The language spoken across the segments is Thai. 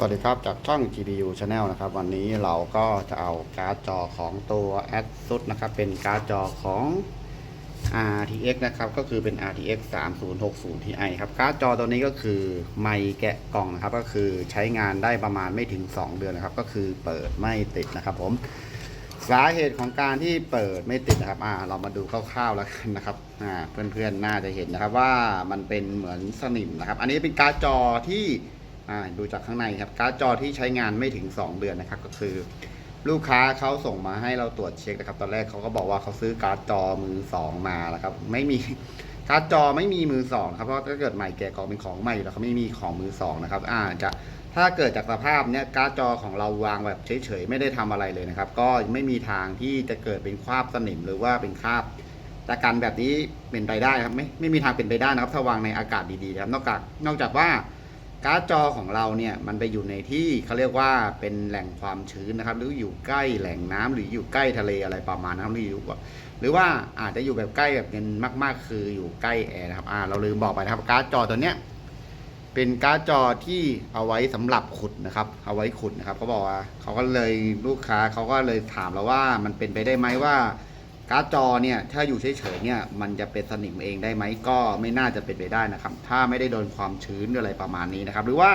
สวัสดีครับจากช่อง GPU Channel นะครับ วันนี้เราก็จะเอาการ์ดจอของตัว ASUS นะครับ เป็นการ์ดจอของ RTX นะครับ ก็คือเป็น RTX 3060 Ti ครับ การ์ดจอตัวนี้ก็คือไม่แกะกล่องนะครับ ก็คือใช้งานได้ประมาณไม่ถึง 2 เดือนนะครับ ก็คือเปิดไม่ติดนะครับผม สาเหตุของการที่เปิดไม่ติดนะครับอ่าเรามาดูคร่าวๆแล้วกันนะครับอ่าเพื่อนๆน่าจะเห็นนะครับว่ามันเป็นเหมือนสนิมนะครับ อันนี้เป็นการ์ดจอที่ ดูจากข้างในครับการ์ดจอที่ใช้งานไม่ถึง 2 เดือนนะครับ ก็คือ ลูกค้าเขาส่งมาให้เราตรวจเช็คนะครับ ตอนแรกเขาก็บอกว่าเขาซื้อการ์ดจอมือสองมาแล้วครับ ไม่มีการ์ดจอไม่มีมือสองครับ เพราะถ้าเกิดใหม่แกะกล่องเป็นของใหม่แล้วเขาไม่มีของมือสองนะครับ อ่าจะถ้าเกิดจากสภาพเนี้ยการ์ดจอของเราวางแบบเฉยๆไม่ได้ทำอะไรเลยนะครับ ก็ไม่มีทางที่จะเกิดเป็นคราบสนิมหรือว่าเป็นคราบตะกันแบบนี้เป็นไปได้ครับไม่ไม่มีทางเป็นไปได้นะครับถ้าวางในอากาศดีๆนะครับ นอกจากนอกจากว่า การ์ดจอของเราเนี่ยมันไปอยู่ในที่เขาเรียกว่าเป็นแหล่งความชื้นนะครับ หรืออยู่ใกล้แหล่งน้ำหรืออยู่ใกล้ทะเลอะไรประมาณนั้นหรืออยู่หรือว่าอาจจะอยู่แบบใกล้แบบเงินมาก ๆ คืออยู่ใกล้แอร์นะครับอ่าเราลืมบอกไปนะครับการ์ดจอตัวเนี้ยเป็นการ์ดจอที่เอาไว้สำหรับขุดนะครับ เอาไว้ขุดนะครับเขาบอกว่าเขาก็เลยลูกค้าเขาก็เลยถามเราว่ามันเป็นไปได้ไหมว่า การ์ดจอเนี่ยถ้าอยู่เฉยๆเนี่ยมันจะเป็นสนิมเองได้ไหมก็ไม่น่าจะเป็นไปได้นะครับ ถ้าไม่ได้โดนความชื้นหรืออะไรประมาณนี้นะครับ หรือว่า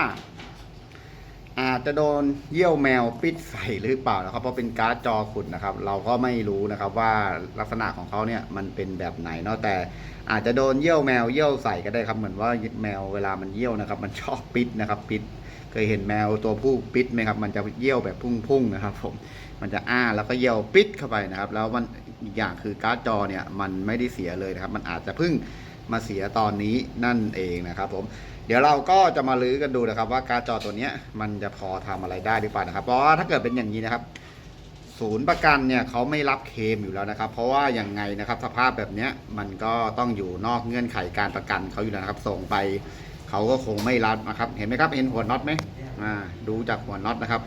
อาจจะโดนเยี่ยวแมวปิดใส่หรือเปล่านะครับ เพราะเป็นการ์ดจอขุดนะครับ เราก็ไม่รู้นะครับว่าลักษณะของเขาเนี่ยมันเป็นแบบไหนเนาะแต่อาจจะโดนเยี่ยวแมวเยี่ยวใส่ก็ได้ครับเหมือนว่าแมวเวลามันเยี่ยวนะครับ มันชอบปิดนะครับปิดเคยเห็นแมวตัวผู้ปิดไหมครับ มันจะเยี่ยวแบบพุ่งๆนะครับ ผม มันจะอ้าแล้วก็เยี่ยวปิดเข้าไปนะครับ แล้วมัน อีกอย่างคือการ์ดจอเนี่ยมันไม่ได้เสียเลยนะครับ มันอาจจะเพิ่งมาเสียตอนนี้นั่นเองนะครับผมเดี๋ยวเราก็จะมาลื้อกันดูนะครับ ว่าการ์ดจอตัวนี้มันจะพอทำอะไรได้หรือเปล่านะครับเพราะว่าถ้าเกิดเป็นอย่างนี้นะครับศูนย์ประกันเนี่ยเขาไม่รับเคมอยู่แล้วนะครับ เพราะว่าอย่างไงนะครับ สภาพแบบนี้มันก็ต้องอยู่นอกเงื่อนไขการประกันเขาอยู่แล้วนะครับ ส่งไปเขาก็คงไม่รับนะครับ เห็นไหมครับเห็นหัวน็อตไหมอ่าดูจากหัวน็อตนะครับ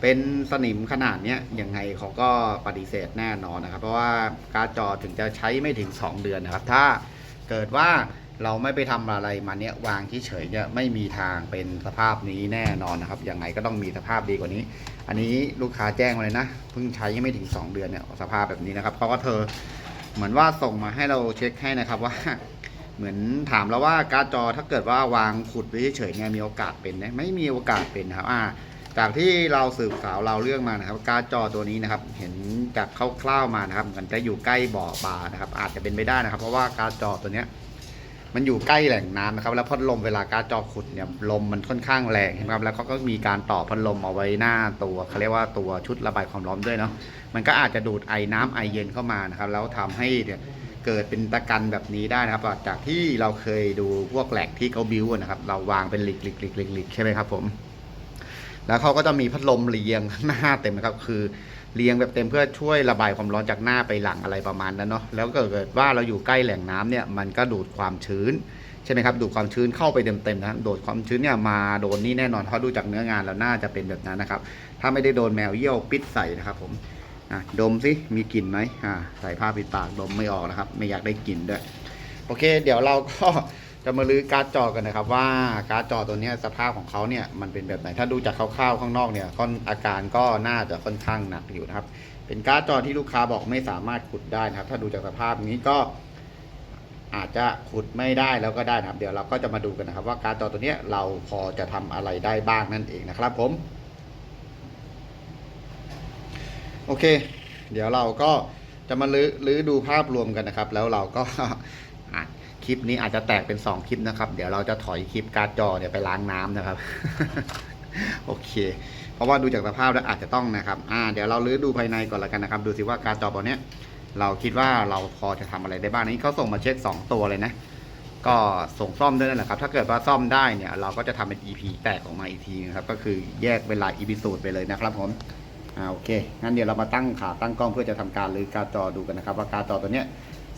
เป็นสนิมขนาดเนี้ยยังไงเขาก็ปฏิเสธแน่นอนนะครับ เพราะว่าการ์ดจอถึงจะใช้ไม่ถึง 2 เดือนนะครับ ถ้าเกิดว่าเราไม่ไปทำอะไรมาเนี้ยวางเฉยเนี่ยไม่มีทางเป็นสภาพนี้แน่นอนนะครับยังไงก็ต้องมีสภาพดีกว่านี้ อันนี้ลูกค้าแจ้งมาเลยนะเพิ่งใช้ยังไม่ถึง 2 เดือนเนี่ยสภาพแบบนี้นะครับเพราะว่าเธอเหมือนว่าส่งมาให้เราเช็คให้นะครับว่าเหมือนถามเราว่าการ์ดจอถ้าเกิดว่าวางขุดไว้เฉยเนี่ยมีโอกาสเป็นไหมไม่มีโอกาสเป็นครับอ่า จากที่เราสืบสาวเราเรื่องมานะครับ การ์ดจอตัวนี้นะครับ เห็นจากคร่าวๆมานะครับมันจะอยู่ใกล้บ่อบานะครับ อาจจะเป็นไปได้นะครับ เพราะว่าการ์ดจอตัวเนี้ยมันอยู่ใกล้แหล่งน้ำนะครับ แล้วพัดลมเวลาการ์ดจอขุดเนี่ยลมมันค่อนข้างแรงนะครับ แล้วเขาก็มีการต่อพัดลมเอาไว้หน้าตัวเขาเรียกว่าตัวชุดระบายความร้อนด้วยเนาะมันก็อาจจะดูดไอน้ำไอเย็นเข้ามานะครับ แล้วทำให้เนี่ยเกิดเป็นตะกันแบบนี้ได้นะครับ จากที่เราเคยดูพวกแหลกที่เขาบิวนะครับ เราวางเป็นหลิกหลิกหลิกหลิกหลิกใช่ไหมครับผม แล้วเขาก็จะมีพัดลมเรียงหน้าเต็มนะครับคือเรียงแบบเต็มเพื่อช่วยระบายความร้อนจากหน้าไปหลังอะไรประมาณนั้นเนาะแล้วก็เกิดว่าเราอยู่ใกล้แหล่งน้ำเนี่ยมันก็ดูดความชื้นใช่ไหมครับดูดความชื้นเข้าไปเต็มๆนะดูดความชื้นเนี่ยมาโดนนี่แน่นอนเพราะดูจากเนื้องานแล้วน่าจะเป็นแบบนั้นนะครับ ถ้าไม่ได้โดนแมวเยี่ยวปิดใส่นะครับผมอะดมสิมีกลิ่นไหมอ่าใส่ผ้าปิดปากดมไม่ออกนะครับ ไม่อยากได้กลิ่นด้วยโอเค เดี๋ยวเราก็ จะมาลื้อการ์ดจอกันนะครับ ว่าการ์ดจอตัวนี้สภาพของเขาเนี่ยมันเป็นแบบไหนถ้าดูจากคร่าวๆข้างนอกเนี่ยก็อาการก็น่าจะค่อนข้างหนักอยู่นะครับ เป็นการ์ดจอที่ลูกค้าบอกไม่สามารถขุดได้นะครับ ถ้าดูจากสภาพนี้ก็อาจจะขุดไม่ได้แล้วก็ได้นะครับ เดี๋ยวเราก็จะมาดูกันนะครับ ว่าการ์ดจอตัวนี้เราพอจะทำอะไรได้บ้างนั่นเองนะครับ ผม โอเค เดี๋ยวเราก็จะมาลื้อลื้อดูภาพรวมกันนะครับ แล้วเราก็ ลิปนี้อาจจะแตกเป็น2คลิปนะครับ เดี๋ยวเราจะถอยคลิปการ์ดจอเนี่ยไปล้างน้ำนะครับ โอเค เพราะว่าดูจากสภาพแล้วอาจจะต้องนะครับอ่าเดี๋ยวเราลื้อดูภายในก่อนละกันนะครับ ดูสิว่าการ์ดจอตัวเนี้ยเราคิดว่าเราพอจะทำอะไรได้บ้างนี้เขาส่งมาเช็ค 2 ตัวเลยนะ ก็ส่งซ่อมด้วยนั่นแหละครับ ถ้าเกิดว่าซ่อมได้เนี่ย เราก็จะทำเป็น EP แตกออกมาอีกทีนะครับ ก็คือแยกเป็นหลาย EP สูตรไปเลยนะครับผมอ่าโอเคงั้นเดี๋ยวเรามาตั้งขาตั้งกล้องเพื่อจะทำการรื้อการ์ดจอดูกันนะครับ ว่าการ์ดจอตัวเนี้ย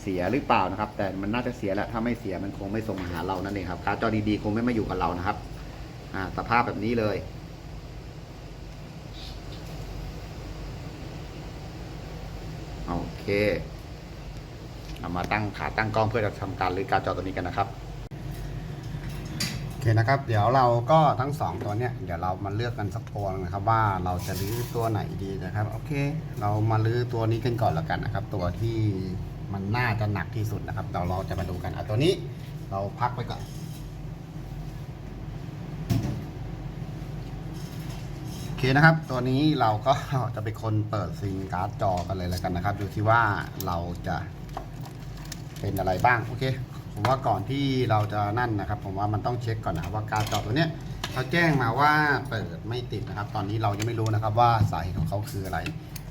เสียหรือเปล่านะครับ แต่มันน่าจะเสียแหละถ้าไม่เสียมันคงไม่ส่งมาหาเรานั่นเองครับการ์ดจอดีๆคงไม่มาอยู่กับเรานะครับ อ่า สภาพแบบนี้เลยโอเคเรามาตั้งขาตั้งกล้องเพื่อจะทำการรื้อการ์ดจอตัวนี้กันนะครับโอเคนะครับ เดี๋ยวเราก็ทั้งสองตัวเนี้ยเดี๋ยวเรามาเลือกกันสักตัวนะครับ ว่าเราจะรื้อตัวไหนดีนะครับ โอเค เรามารื้อตัวนี้กันก่อนแล้วกันนะครับ ตัวที่ มันน่าจะหนักที่สุดนะครับเดี๋ยวเราจะมาดูกันเอาตัวนี้เราพักไปก่อนโอเคนะครับ ตัวนี้เราก็จะเป็นคนเปิดซิงการ์ดจอกันเลยแล้วกันนะครับ ดูที่ว่าเราจะเป็นอะไรบ้างโอเคผมว่าก่อนที่เราจะนั่นนะครับ ผมว่ามันต้องเช็คก่อนนะครับว่าการ์ดจอตัวเนี้ยเขาแจ้งมาว่าเปิดไม่ติดนะครับ ตอนนี้เรายังไม่รู้นะครับว่าสาเหตุของเขาคืออะไร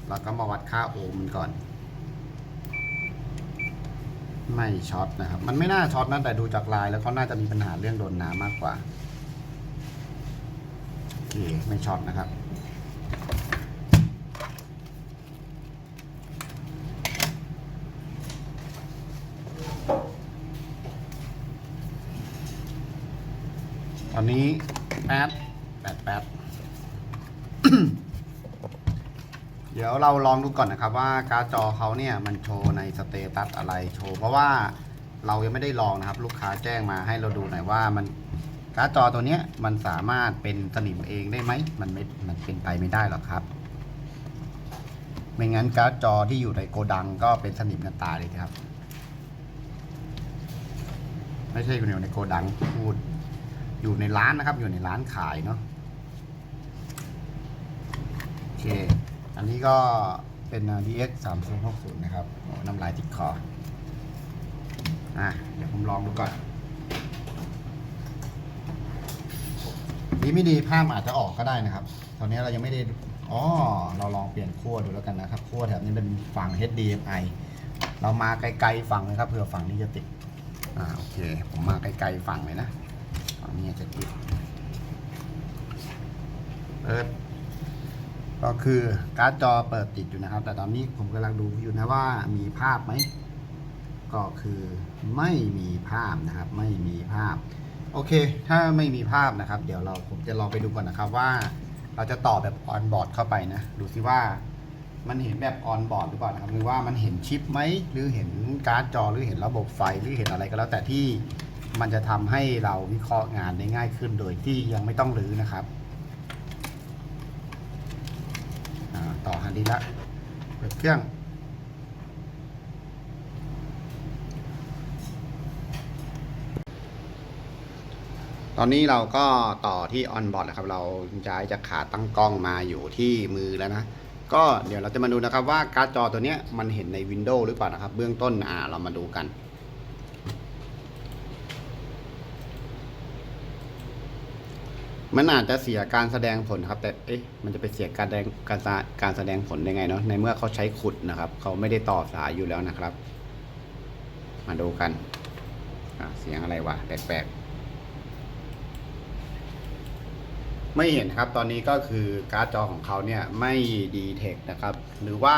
เราก็มาวัดค่าโอห์มมันก่อน ไม่ช็อตนะครับ มันไม่น่าช็อตนะแต่ดูจากลายแล้วเขาน่าจะมีปัญหาเรื่องโดนน้ำมากกว่าโอเคไม่ช็อตนะครับ ตอนนี้แปดแปดแปด เดี๋ ยวเราลองดูก่อนนะครับว่าการ์ดจอเขาเนี่ยมันโชว์ในสเตตัสอะไรโชว์ เพราะว่าเรายังไม่ได้ลองนะครับ ลูกค้าแจ้งมาให้เราดูหน่อยว่ามันการ์ดจอตัวเนี้ยมันสามารถเป็นสนิมเองได้ไหมมันไม่มันเป็นไปไม่ได้หรอกครับไม่งั้นการ์ดจอที่อยู่ในโกดังก็เป็นสนิมกันตายเลยครับ ไม่ใช่อยู่ในโกดังพูด อยู่ในร้านนะครับ อยู่ในร้านขายเนาะโอเค อันนี้ก็เป็น DX 3 0 6 0 นะครับโอ้น้ำลายติดคอ อะ เดี๋ยวผมลองดูก่อน ดีไม่ดีภาพอาจจะออกก็ได้นะครับ ตอนนี้เรายังไม่ได้ อ๋อ เราลองเปลี่ยนขั้วดูแล้วกันนะครับ ขั้วแถบนี้เป็นฝั่ง HDMI เรามาไกลๆฝั่งเลยครับเผื่อฝั่งนี้จะติด อ่า โอเค ผมมาไกลๆฝั่งเลยนะฝั่งนี้จะติด เปิด ก็คือการ์ดจอเปิดติดอยู่นะครับ แต่ตอนนี้ผมกำลังดูอยู่นะว่ามีภาพไหมก็คือไม่มีภาพนะครับ ไม่มีภาพ โอเค ถ้าไม่มีภาพนะครับ เดี๋ยวเราผมจะลองไปดูก่อนนะครับว่า เราจะต่อแบบออนบอร์ดเข้าไปนะ ดูซิว่ามันเห็นแบบออนบอร์ดหรือเปล่านะครับหรือว่ามันเห็นชิปไหมหรือเห็นการ์ดจอหรือเห็นระบบไฟหรือเห็นอะไรก็แล้วแต่ที่มันจะทำให้เราวิเคราะห์งานได้ง่ายขึ้นโดยที่ยังไม่ต้องรื้อนะครับ อ่า ต่อฮันดีละเปิดเครื่อง ตอนนี้เราก็ต่อที่ออนบอร์ดนะครับ เราย้ายจากขาตั้งกล้องมาอยู่ที่มือแล้วนะ ก็เดี๋ยวเราจะมาดูนะครับว่าการ์ดจอตัวนี้มันเห็นในวินโดว์หรือเปล่านะครับ เบื้องต้นอ่าเรามาดูกัน มันอาจจะเสียการแสดงผลครับ แต่เอ๊ะมันจะไปเสียการแสดงการแสการแสดงผลได้ไงเนาะในเมื่อเขาใช้ขุดนะครับ เขาไม่ได้ต่อสายอยู่แล้วนะครับ มาดูกันเสียงอะไรวะแปลกๆไม่เห็นครับ ตอนนี้ก็คือการ์ดจอของเขาเนี่ยไม่ดีเทคนะครับ หรือว่า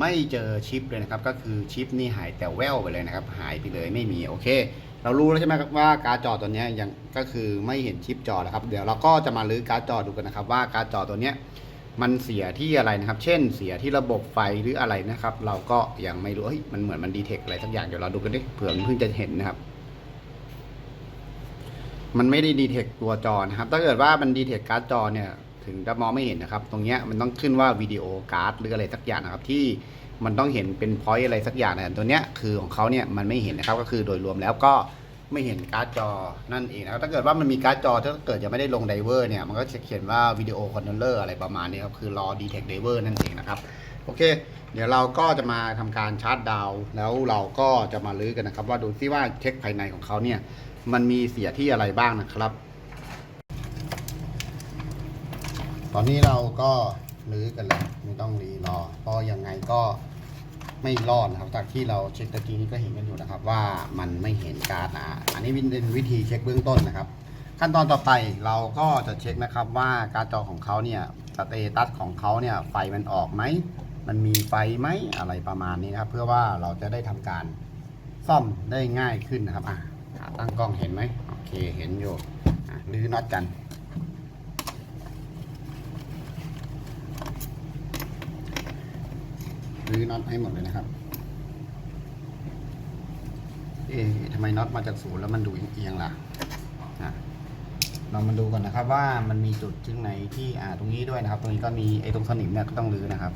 ไม่เจอชิปเลยนะครับ ก็คือชิปนี่หายแต่แววไปเลยนะครับ หายไปเลยไม่มีโอเค เรารู้แล้วใช่ไหมครับว่าการ์ดจอตัวนี้ยังก็คือไม่เห็นชิปจอแล้วครับ เดี๋ยวเราก็จะมาลื้อการ์ดจอดูกันนะครับ ว่าการ์ดจอตัวนี้มันเสียที่อะไรนะครับ เช่นเสียที่ระบบไฟหรืออะไรนะครับ เราก็ยังไม่รู้เฮ้ยมันเหมือนมันดีเทคอะไรสักอย่างเดี๋ยวเราดูกันดิเผื่อเพิ่งจะเห็นนะครับ มันไม่ได้ดีเทคตัวจอนะครับ ถ้าเกิดว่ามันดีเทคการ์ดจอเนี่ยถึงจะมองไม่เห็นนะครับ ตรงเนี้ยมันต้องขึ้นว่าวิดีโอการ์ดหรืออะไรสักอย่างนะครับ ที่มันต้องเห็นเป็นพอยต์อะไรสักอย่างนะตัวเนี้ยคือของเขาเนี่ยมันไม่เห็นนะครับ ก็คือโดยรวมแล้วก็ ไม่เห็นการ์ดจอนั่นเองนะครับถ้าเกิดว่ามันมีการ์ดจอถ้าเกิดยังไม่ได้ลงไดเวอร์เนี่ยมันก็จะเขียนว่าวิดีโอคอนโทรลเลอร์อะไรประมาณนี้ครับคือรอดีเทคไดเวอร์นั่นเองนะครับโอเค เดี๋ยวเราก็จะมาทำการชาร์จดาว แล้วเราก็จะมาลื้อกันนะครับ ว่าดูซิว่าเช็คภายในของเขาเนี่ยมันมีเสียที่อะไรบ้างนะครับ ตอนนี้เราก็ลื้อกันแล้วไม่ต้องรีรอเพราะยังไงก็ ไม่รอดนะครับ จากที่เราเช็คตะกี้นี้ก็เห็นกันอยู่นะครับ ว่ามันไม่เห็นการ์ดนะอันนี้เป็นวิธีเช็คเบื้องต้นนะครับ ขั้นตอนต่อไปเราก็จะเช็คนะครับว่าการ์ดจอของเขาเนี่ยสเตตัสของเขาเนี่ยไฟมันออกไหมมันมีไฟไหมอะไรประมาณนี้นะครับ เพื่อว่าเราจะได้ทำการซ่อมได้ง่ายขึ้นนะครับอะขาตั้งกล้องเห็นไหมโอเคเห็นอยู่ลื้อน็อตกัน รื้อน็อตให้หมดเลยนะครับ เอ๊ะทำไมน็อตมาจากศูนย์แล้วมันดูเอียงล่ะอะเรามาดูกันนะครับว่ามันมีจุดที่ไหนที่อ่าตรงนี้ด้วยนะครับ ตรงนี้ก็มีไอ้ตรงสนิมเนี่ยก็ต้องรื้อนะครับ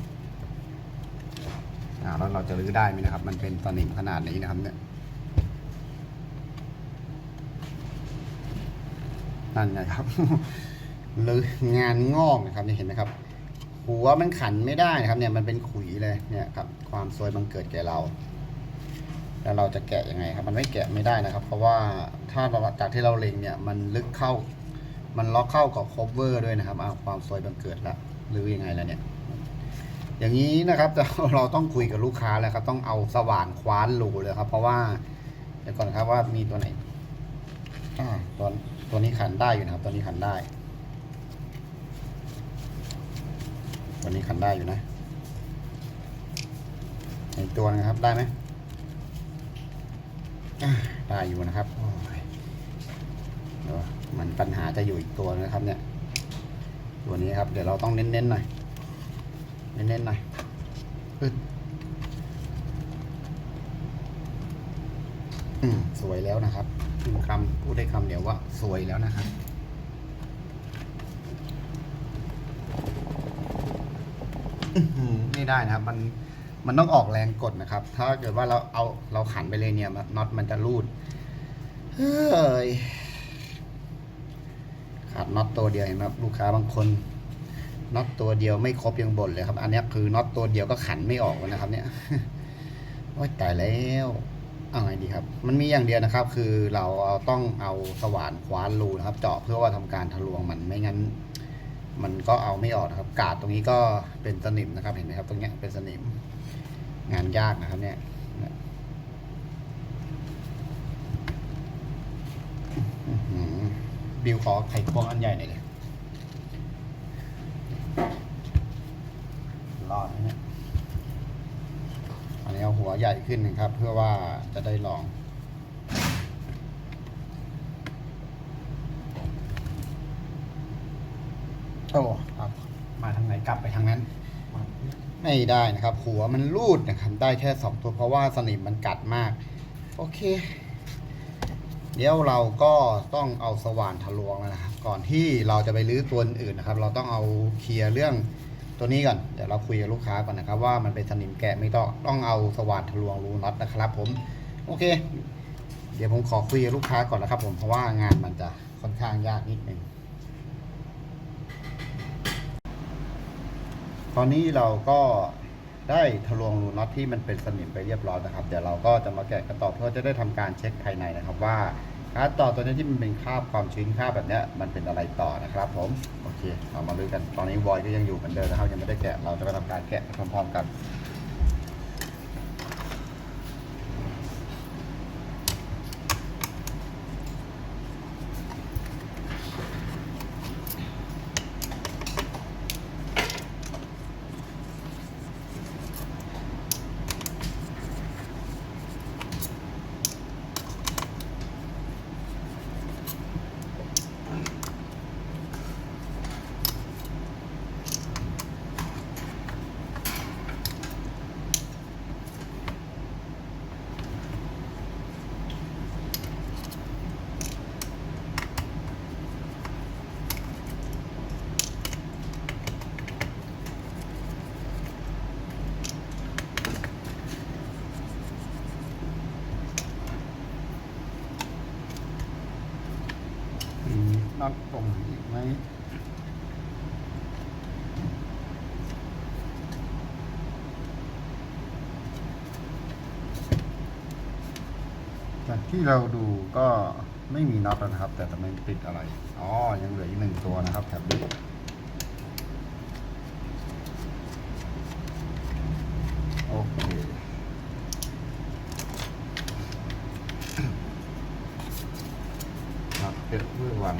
อ่าแล้วเราจะรื้อได้ไหมนะครับ มันเป็นสนิมขนาดนี้นะครับเนี่ยนั่นไงครับรื้องานงอกนะครับเนี่เห็นไหมครับ หัวมันขันไม่ได้นะครับ เนี่ยมันเป็นขุยเลยเนี่ยครับ ความซวยบังเกิดแก่เรา แล้วเราจะแกะยังไงครับ มันไม่แกะไม่ได้นะครับ เพราะว่าถ้าเราจากที่เราเล็งเนี่ยมันลึกเข้า มันล็อกเข้ากับ cover ด้วยนะครับเอาความซวยบังเกิดละหรือยังไงแล้วเนี่ย อย่างนี้นะครับเราต้องคุยกับลูกค้าแล้วครับ ต้องเอาสว่านคว้านรูเลยครับ เพราะว่าเดี๋ยวก่อนครับว่ามีตัวไหนอ่าตัวตัวนี้ขันได้อยู่นะครับ ตัวนี้ขันได้ ตั วนี้ขันได้อยู่นะอีกตัวนึงครับได้ไหมได้อยู่นะครับโอ้ยเดี๋ยวมันปัญหาจะอยู่อีกตัวนะครับ เนี่ย ตัวนี้ครับ เดี๋ยวเราต้องเน้นๆหน่อยเน้นๆหน่อยอึดอืมสวยแล้วนะครับพิมคำพูดได้คำเดียวว่าสวยแล้วนะครับ อื้อหือไม่ได้นะครับ มันมันต้องออกแรงกดนะครับ ถ้าเกิดว่าเราเอาเราขันไปเลยเนี่ยน็อตมันจะรูดเฮ้ยขาดน็อตตัวเดียวเห็นไหมครับลูกค้าบางคนน็อตตัวเดียวไม่ครบยังบ่นเลยครับ อันนี้คือน็อตตัวเดียวก็ขันไม่ออกนะครับ เนี่ยโอ้ยตายแล้วเอาไงดีครับ มันมีอย่างเดียวนะครับ คือเราเอาต้องเอาสว่านคว้านรูนะครับ เจาะเพื่อว่าทำการทะลวงมันไม่งั้น มันก็เอาไม่ออกนะครับ กาดตรงนี้ก็เป็นสนิมนะครับ เห็นไหมครับ ตรงเนี้ยเป็นสนิม งานยากนะครับ เนี่ยบิวขอไข่ควงอันใหญ่หน่อยเลยรอดไหมเนี่ยอันนี้เอาหัวใหญ่ขึ้นนะครับ เพื่อว่าจะได้ลอง โอ้ครับ มาทางไหน กลับไปทางนั้น ไม่ได้นะครับ หัวมันรูดนะครับได้แค่สองตัวเพราะว่าสนิมมันกัดมาก โอเค เดี๋ยวเราก็ต้องเอาสว่านทะลวงแล้วนะครับ ก่อนที่เราจะไปรื้อตัวอื่นนะครับ เราต้องเอาเคลียร์เรื่องตัวนี้ก่อน เดี๋ยวเราคุยกับลูกค้าก่อนนะครับ ว่ามันเป็นสนิมแกะไม่ต้องต้องเอาสว่านทะลวงรูน็อตนะครับ ผม โอเค เดี๋ยวผมขอคุยกับลูกค้าก่อนนะครับ ผมเพราะว่างานมันจะค่อนข้างยากนิดนึง ตอนนี้เราก็ได้ทะลวงรูน็อตที่มันเป็นสนิมไปเรียบร้อยนะครับ เดี๋ยวเราก็จะมาแกะกระต่อเพื่อจะได้ทำการเช็คภายในนะครับว่าการต่อตัวนี้ที่มันเป็นคราบความชื้นคราบแบบนี้มันเป็นอะไรต่อนะครับผมโอเคเรามาดูกันตอนนี้วอยก็ยังอยู่เหมือนเดิมนะครับยังไม่ได้แกะเราจะไปทำการแกะพร้อมๆกัน ที่เราดูก็ไม่มีน็อตนะครับ แต่ทำไมติดอะไร อ๋อ ยังเหลืออีกหนึ่งตัวนะครับแถบนี้โอเคครับเพชรเพื่อวัน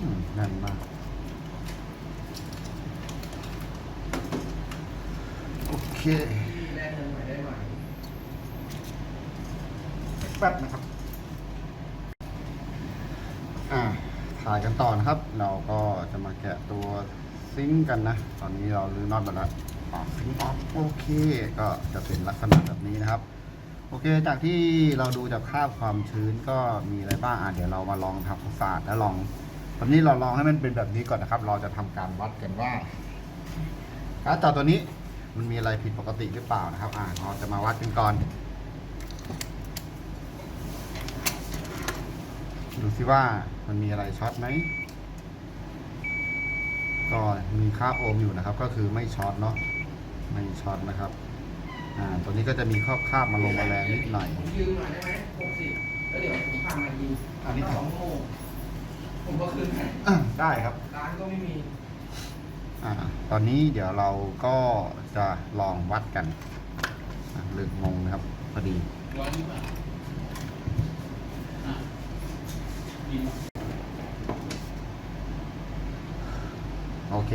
อืมแน่นมาก โอ เคแลกเงินใหม่ได้ไหมป๊บนะครับ อ่า ถ่ายกันต่อนะครับ เราก็จะมาแกะตัวซิงค์กันนะ ตอนนี้เราลื้อน็อตมาแล้วปอกซิงค์ออฟโอเค ก็จะเป็นลักษณะแบบนี้นะครับ โอเค จากที่เราดูจากคราบความชื้นก็มีอะไรบ้าง อะ เดี๋ยวเรามาลองทำความสะอาดแล้วลอง ตอนนี้เราลองให้มันเป็นแบบนี้ก่อนนะครับ เราจะทำการวัดกันว่าการ์ดจอตัวนี้ มันมีอะไรผิดปกติหรือเปล่านะครับ อ่าเราจะมาวัดกันก่อนดูซิว่ามันมีอะไรช็อตไหมก็มีค่าโอห์มอยู่นะครับ ก็คือไม่ช็อตเนาะไม่ช็อตนะครับ อ่าตัวนี้ก็จะมีครอบคราบมาลงมาแรงนิดหน่อยผมยืมหน่อยได้ไหมหกสิบแล้วเดี๋ยวผมพามายิงอันนี้สองโมงผมก็คืนให้อะได้ครับร้านก็ไม่มี อตอนนี้เดี๋ยวเราก็จะลองวัดกันลึกงงนะครับพอดีโอเค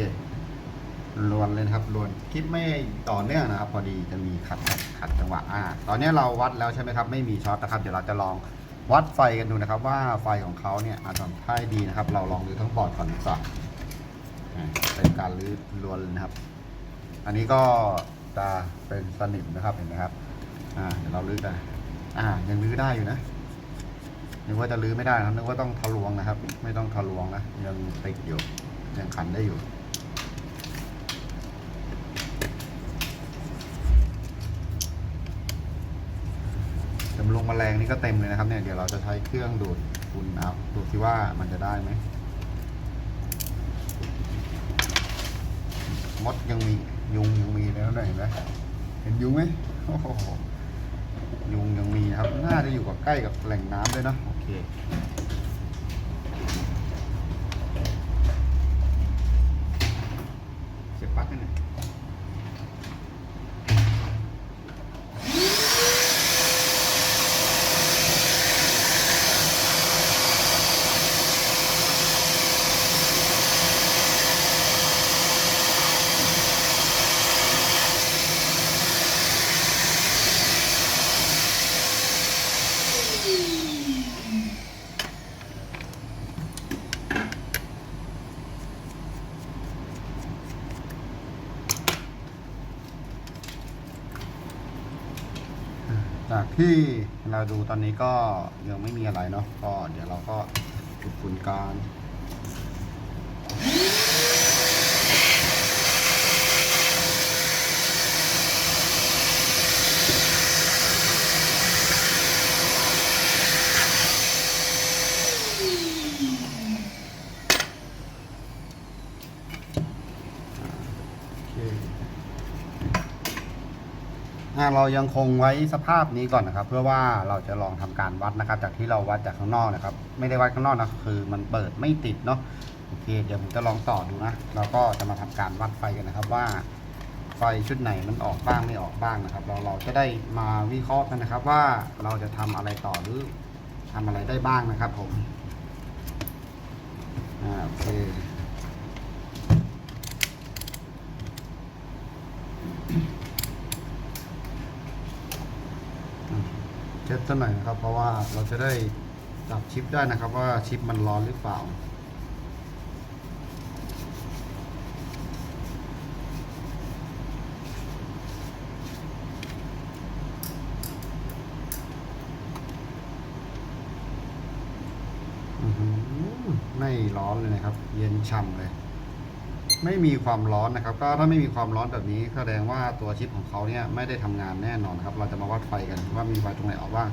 ลวนเลยครับลวนคลิปไม่ต่อเนื่องนะครับ พอดีจะมีขัดขัดขัดจังหวะอ่าตอนนี้เราวัดแล้วใช่ไหมครับ ไม่มีช็อตนะครับ เดี๋ยวเราจะลองวัดไฟกันดูนะครับ ว่าไฟของเขาเนี่ยอาจจะถ้าดีนะครับ เราลองดูทั้งบอร์ดก่อนดีกว่า เป็นการรื้อลวนนะครับ อันนี้ก็จะเป็นสนิมนะครับเห็นไหมครับ อ่าเดี๋ยวเราลื้อกัน อ่า ยังลื้อได้อยู่นะนึกว่าจะลื้อไม่ได้ครับนึกว่าต้องทะลวงนะครับ ไม่ต้องทะลวงนะยังติดอยู่ยังขันได้อยู่จำลงแมลงนี่ก็เต็มเลยนะครับเนี่ยเดี๋ยวเราจะใช้เครื่องดูดฝุ่นเอาดูสิว่ามันจะได้ไหม มดยังมียุงยังมีแล้วนะเห็นไหมเห็นยุงไหมโอ้โหยุงยังมีนะครับ น่าจะอยู่กับใกล้กับแหล่งน้ำด้วยนะโอเคเสียบปลั๊กกันเนี่ย จาก ที่เราดูตอนนี้ก็ยังไม่มีอะไรเนาะก็เดี๋ยวเราก็จุดฝุ่นการ เรายังคงไว้สภาพนี้ก่อนนะครับ เพื่อว่าเราจะลองทำการวัดนะครับ จากที่เราวัดจากข้างนอกนะครับ ไม่ได้วัดข้างนอกนะคือมันเปิดไม่ติดเนาะโอเคเดี๋ยวผมจะลองต่อดูนะเราก็จะมาทำการวัดไฟกันนะครับว่าไฟชุดไหนมันออกบ้างไม่ออกบ้างนะครับ เราเราจะได้มาวิเคราะห์กันนะครับ ว่าเราจะทำอะไรต่อหรือทำอะไรได้บ้างนะครับ ผมอ่าโอเค เช็ดสักหน่อยนะครับ เพราะว่าเราจะได้จับชิปได้นะครับ ว่าชิปมันร้อนหรือเปล่าไม่ร้อนเลยนะครับ เย็นฉ่ำเลย ไม่มีความร้อนนะครับ ก็ถ้าไม่มีความร้อนแบบนี้แสดงว่าตัวชิปของเขาเนี่ยไม่ได้ทำงานแน่นอนครับ เราจะมาวัดไฟกันว่ามีไฟตรงไหนออกบ้าง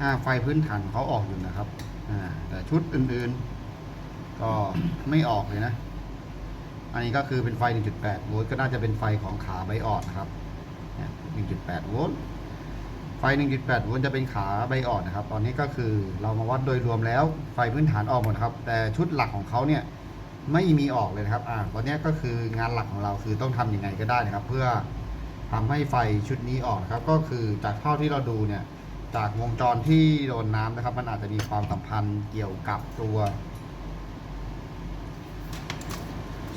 อ่าไฟพื้นฐานของเขาออกอยู่นะครับแต่ชุดอื่นๆ ก็ไม่ออกเลยนะ อันนี้ก็คือเป็นไฟ 1.8 โวลต์ก็น่าจะเป็นไฟของขาไบออดนะครับ 1.8 โวลต์ไฟ 1.8 โวลต์จะเป็นขาไบออดนะครับ ตอนนี้ก็คือเรามาวัดโดยรวมแล้วไฟพื้นฐานออกหมดครับ แต่ชุดหลักของเขาเนี่ย ไม่มีออกเลยนะครับอ่าวันนี้ก็คืองานหลักของเราคือต้องทำยังไงก็ได้นะครับ เพื่อทำให้ไฟชุดนี้ออกนะครับ ก็คือจากเท่าที่เราดูเนี่ย จากวงจรที่โดนน้ำนะครับ มันอาจจะมีความสัมพันธ์เกี่ยวกับตัว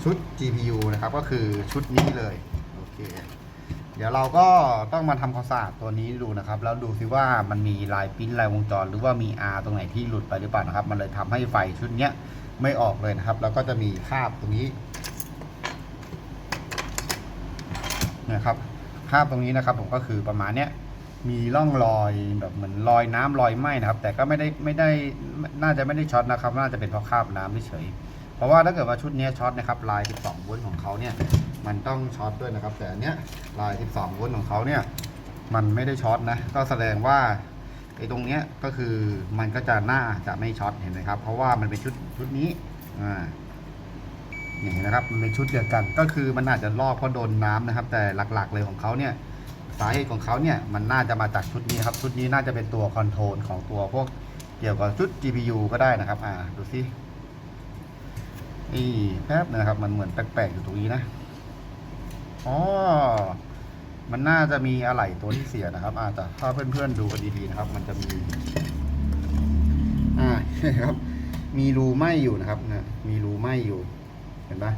ชุด GPU นะครับ ก็คือชุดนี้เลยโอเคเดี๋ยวเราก็ต้องมาทำความสะอาดตัวนี้ดูนะครับ แล้วดูซิว่ามันมีลายปิ้นลายวงจร หรือว่ามี R ตรงไหนที่หลุดไปหรือเปล่านะครับ มันเลยทำให้ไฟชุดเนี้ย ไม่ออกเลยนะครับ แล้วก็จะมีคราบตรงนี้นะครับคราบตรงนี้นะครับ ผมก็คือประมาณเนี้ยมีร่องรอยแบบเหมือนรอยน้ำรอยไหม้นะครับ แต่ก็ไม่ได้ไม่ได้น่าจะไม่ได้ช็อตนะครับ น่าจะเป็นเพราะคราบน้ำเฉยเพราะว่าถ้าเกิดว่าชุดนี้ช็อตนะครับลาย 12 โวลต์ของเขาเนี่ยมันต้องช็อตด้วยนะครับ แต่อันเนี้ยลาย 12 โวลต์ของเขาเนี่ยมันไม่ได้ช็อตนะก็แสดงว่า ไอ้ตรงเนี้ยก็คือมันก็จะหน่าจะไม่ช็อตเห็นไหมครับ เพราะว่ามันเป็นชุดชุดนี้อ่านี่เห็นนะครับมันเป็นชุดเดียวกัน ก็คือมันอาจจะลอกเพราะโดนน้ำนะครับ แต่หลักๆเลยของเขาเนี่ยสาเหตุของเขาเนี่ยมันน่าจะมาจากชุดนี้ครับ ชุดนี้น่าจะเป็นตัวคอนโทรลของตัวพวกเกี่ยวกับชุด GPU ก็ได้นะครับ อ่าดูสินี่แป๊บนะครับ มันเหมือนแปลกๆอยู่ตรงนี้นะอ๋อ มันน่าจะมีอะไหล่ตัวที่เสียนะครับ อาจจะถ้าเพื่อนๆดูกันดีๆนะครับ มันจะมี อ่าครับ มีรูไหมอยู่นะครับนะมีรูไหมอยู่ เห็นปะ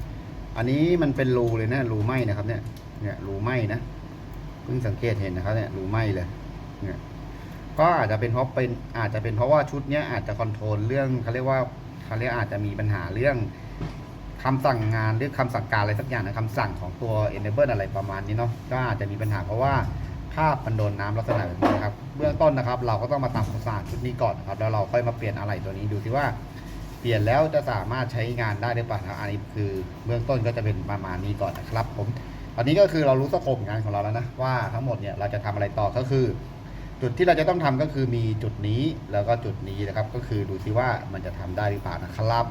อันนี้มันเป็นรูเลยนะรูไหมนะครับ เนี่ย เนี่ยรูไหมนะเพิ่งสังเกตเห็นนะครับ เนี่ยรูไหมเลย เนี่ยก็อาจจะเป็นเพราะเป็นอาจจะเป็นเพราะว่าชุดเนี้ยอาจจะคอนโทรลเรื่องเขาเรียกว่าเขาเรียกอาจจะมีปัญหาเรื่อง คำสั่งงานหรือคำสั่งการอะไรสักอย่างนะคำสั่งของตัว enable อะไรประมาณนี้เนาะก็อาจจะมีปัญหาเพราะว่าภาพมันโดนน้ำลักษณะแบบนี้นะครับ เบื้องต้นนะครับ เราก็ต้องมาทำความสะอาดชุดนี้ก่อนนะครับ แล้วเราค่อยมาเปลี่ยนอะไรตัวนี้ดูสิว่า เปลี่ยนแล้วจะสามารถใช้งานได้หรือเปล่านะครับอันนี้คือเบื้องต้นก็จะเป็นประมาณนี้ก่อนนะครับ ผม ตอนนี้ก็คือเรารู้สโคปงานของเราแล้วนะว่าทั้งหมดเนี่ยเราจะทำอะไรต่อก็คือ จุดที่เราจะต้องทำก็คือมีจุดนี้แล้วก็จุดนี้นะครับ ก็คือดูซิว่ามันจะทำได้หรือเปล่านะครับ